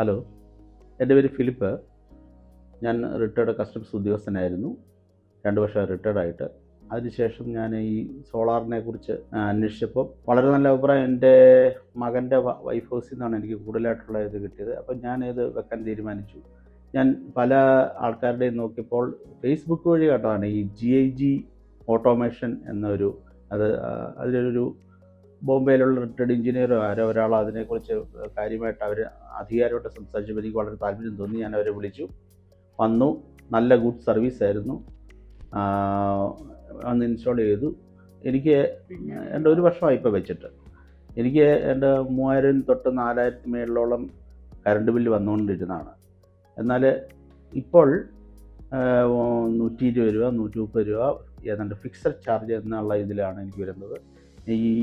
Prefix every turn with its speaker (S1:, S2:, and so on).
S1: Hello. എന്റെ പേര് Philip. ഞാൻ റിട്ടയർഡ് കസ്റ്റംസ് ഉദ്യോഗസ്ഥനായിരുന്നു. രണ്ട് വർഷം റിട്ടയർഡ് ആയിട്ട്. അതിനുശേഷം ഞാൻ ഈ സോളാറിനെ കുറിച്ച് അന്വേഷിച്ചപ്പോൾ വളരെ നല്ല അഭിപ്രായം. എന്റെ മകന്റെ വൈഫ് ഹൗസിൽ നിന്നാണ് എനിക്ക് കൂടുതലായിട്ടുള്ള ഇത് കിട്ടിയത്. അപ്പോൾ ഞാൻ ഇത് വെക്കാൻ തീരുമാനിച്ചു. ഞാൻ പല ആൾക്കാരുടെയും നോക്കിയപ്പോൾ ഫേസ്ബുക്ക് വഴി കേട്ടതാണ് ഈ ജി ഐ ജി ഓട്ടോമേഷൻ എന്നൊരു അത് അതിലൊരു ബോംബെയിലുള്ള റിട്ടയർഡ് എഞ്ചിനീയറോ ആരോ ഒരാൾ അതിനെക്കുറിച്ച് കാര്യമായിട്ട് അവർ അധികാരമായിട്ട് സംസാരിച്ചപ്പോൾ എനിക്ക് വളരെ താല്പര്യം തോന്നി. ഞാൻ അവരെ വിളിച്ചു. വന്നു. നല്ല ഗുഡ് സർവീസ് ആയിരുന്നു. അന്ന് ഇൻസ്റ്റാൾ ചെയ്തു. എനിക്ക് എന്റെ ഒരു വർഷമായി ഇപ്പോൾ വെച്ചിട്ട്. എനിക്ക് എന്റെ മൂവായിരം തൊട്ട് നാലായിരത്തി മേളിലോളം കറണ്ട് ബില്ല് വന്നുകൊണ്ടിരുന്നതാണ്. എന്നാൽ ഇപ്പോൾ നൂറ്റി ഇരുപത് രൂപ നൂറ്റി മുപ്പത് രൂപ ഏതാണ്ട് ഫിക്സഡ് ചാർജ് എന്നുള്ള ഇതിലാണ് എനിക്ക് വരുന്നത്. ഈ